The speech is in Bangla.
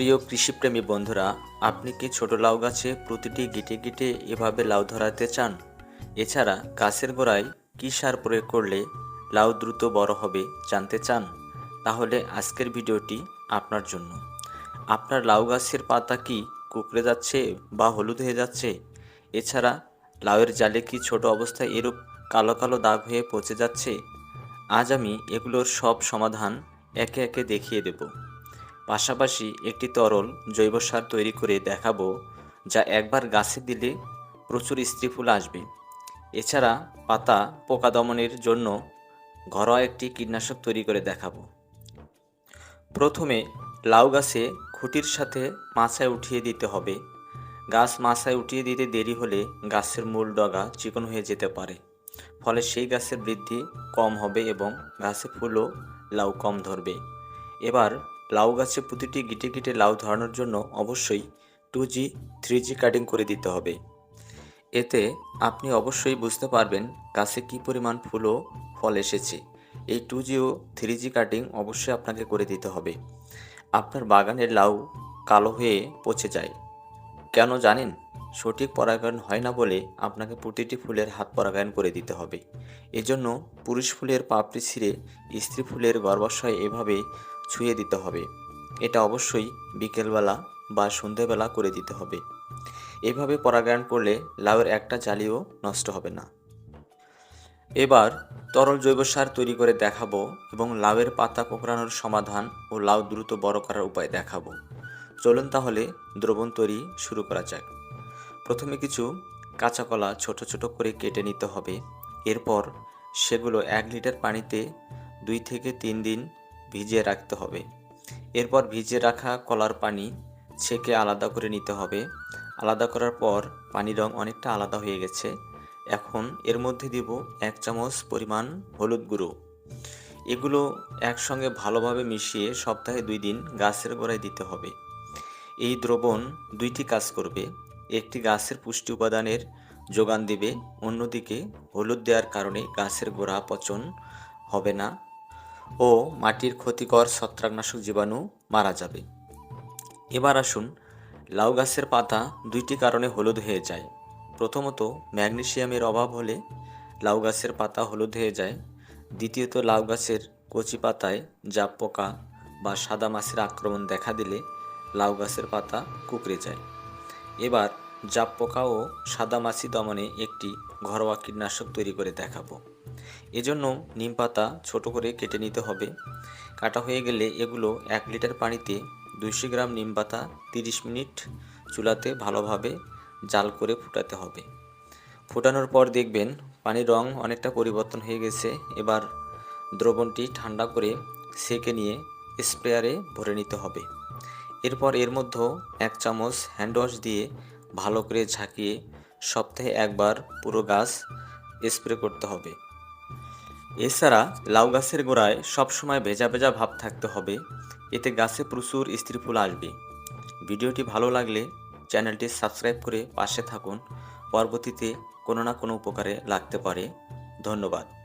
প্রিয় কৃষিপ্রেমী বন্ধুরা, আপনি কি ছোট লাউ গাছে প্রতিটি গিটে গিটে এভাবে লাউ ধরাতে চান? এছাড়া গাছের গোড়ায় কী সার প্রয়োগ করলে লাউ দ্রুত বড় হবে জানতে চান? তাহলে আজকের ভিডিওটি আপনার জন্য। আপনার লাউ গাছের পাতা কি কুকড়ে যাচ্ছে বা হলুদ হয়ে যাচ্ছে? এছাড়া লাউয়ের জালে কি ছোট অবস্থায় এরূপ কালো কালো দাগ হয়ে পচে যাচ্ছে? আজ আমি এগুলোর সব সমাধান একে একে দেখিয়ে দেব। পাশাপাশি একটি তরল জৈব সার তৈরি করে দেখাবো, যা একবার গাছে দিলে প্রচুর স্ত্রী ফুল আসবে। এছাড়া পাতা পোকা দমনের জন্য ঘরোয়া একটি কীটনাশক তৈরি করে দেখাবো। প্রথমে লাউ গাছে খুঁটির সাথে মাছায় উঠিয়ে দিতে হবে। গাছ মাছায় উঠিয়ে দিতে দেরি হলে গাছের মূল ডগা চিকন হয়ে যেতে পারে, ফলে সেই গাছের বৃদ্ধি কম হবে এবং গাছে ফুলও লাউ কম ধরবে। এবার লাউ গাছে প্রতিটি গিটে গিটে লাউ ধরানোর জন্য অবশ্যই two G three G cutting করে দিতে হবে। এতে আপনি অবশ্যই বুঝতে পারবেন গাছে কী পরিমাণ ফুল ও ফল এসেছে। এই টু জি ও থ্রি জি কাটিং অবশ্যই আপনাকে করে দিতে হবে। আপনার বাগানের লাউ কালো হয়ে পচে যায়। কেন জানেন? সঠিক পরাগায়ন হয় না বলে আপনাকে প্রতিটি ফুলের হাত পরাগায়ন করে দিতে হবে। এজন্য পুরুষ ফুলের পাপড়ি ছিঁড়ে স্ত্রী ফুলের গর্ভাশয় এভাবে ছুঁয়ে দিতে হবে। এটা অবশ্যই বিকেলবেলা বা সন্ধেবেলা করে দিতে হবে। এভাবে পরাগায়ন করলে লাউয়ের একটা জালিও নষ্ট হবে না। এবার তরল জৈব সার তৈরি করে দেখাবো এবং লাউয়ের পাতা কোঁকড়ানোর সমাধান ও লাউ দ্রুত বড় করার উপায় দেখাবো। চলুন তাহলে দ্রবণ তৈরি শুরু করা যাক। প্রথমে কিছু কাঁচা কলা ছোট ছোট করে কেটে নিতে হবে। এরপর সেগুলো এক লিটার পানিতে দুই থেকে তিন দিন ভিজিয়ে রাখতে হবে। এরপর ভিজিয়ে রাখা কলার পানি ছেঁকে আলাদা করে নিতে হবে। আলাদা করার পর পানির রং অনেকটা আলাদা হয়ে গেছে। এখন এর মধ্যে দিব এক চামচ পরিমাণ হলুদ গুঁড়ো। এগুলো একসঙ্গে ভালোভাবে মিশিয়ে সপ্তাহে দুই দিন গাছের গোড়ায় দিতে হবে। এই দ্রবণ দুইটি কাজ করবে। একটি গাছের পুষ্টি উপাদানের যোগান দিবে, অন্যদিকে হলুদ দেওয়ার কারণে গাছের গোড়া পচন হবে না। ও মাটির ক্ষতিকর ছত্রাকনাশক জীবাণু মারা যাবে। এবার আসুন লাউ গাছের পাতা দুইটি কারণে হলুদ হয়ে যায়। প্রথমত ম্যাগনেসিয়ামের অভাব হলে লাউ গাছের পাতা হলুদ হয়ে যায়। দ্বিতীয়ত, লাউ গাছের কচি পাতায় জাপ পোকা বা সাদা মাছের আক্রমণ দেখা দিলে লাউ গাছের পাতা কুকড়ে যায়। এবার জাপ পোকা ও সাদা মাছি দমনে একটি ঘরোয়া কীটনাশক তৈরি করে দেখাবো। এজন্য নিম পাতা ছোট করে কেটে নিতে হবে। কাটা হয়ে গেলে এগুলো এক লিটার পানিতে দুইশো গ্রাম নিম পাতা তিরিশ মিনিট চুলাতে ভালোভাবে জাল করে ফুটাতে হবে। ফোটানোর পর দেখবেন পানির রং অনেকটা পরিবর্তন হয়ে গেছে। এবার দ্রবণটি ঠান্ডা করে সেকে নিয়ে স্প্রেয়ারে ভরে নিতে হবে। এরপর এর মধ্যে এক চামচ হ্যান্ডওয়াশ দিয়ে ভালো করে ঝাঁকিয়ে সপ্তাহে একবার পুরো গাছ স্প্রে করতে হবে। এছাড়া লাউ গাছের গোড়ায় সবসময় ভেজা ভেজা ভাব থাকতে হবে। এতে গাছে প্রচুর স্ত্রী ফুল আসবে। ভিডিওটি ভালো লাগলে চ্যানেলটি সাবস্ক্রাইব করে পাশে থাকুন। পরবর্তীতে কোনো না কোনো উপকারে লাগতে পারে। ধন্যবাদ।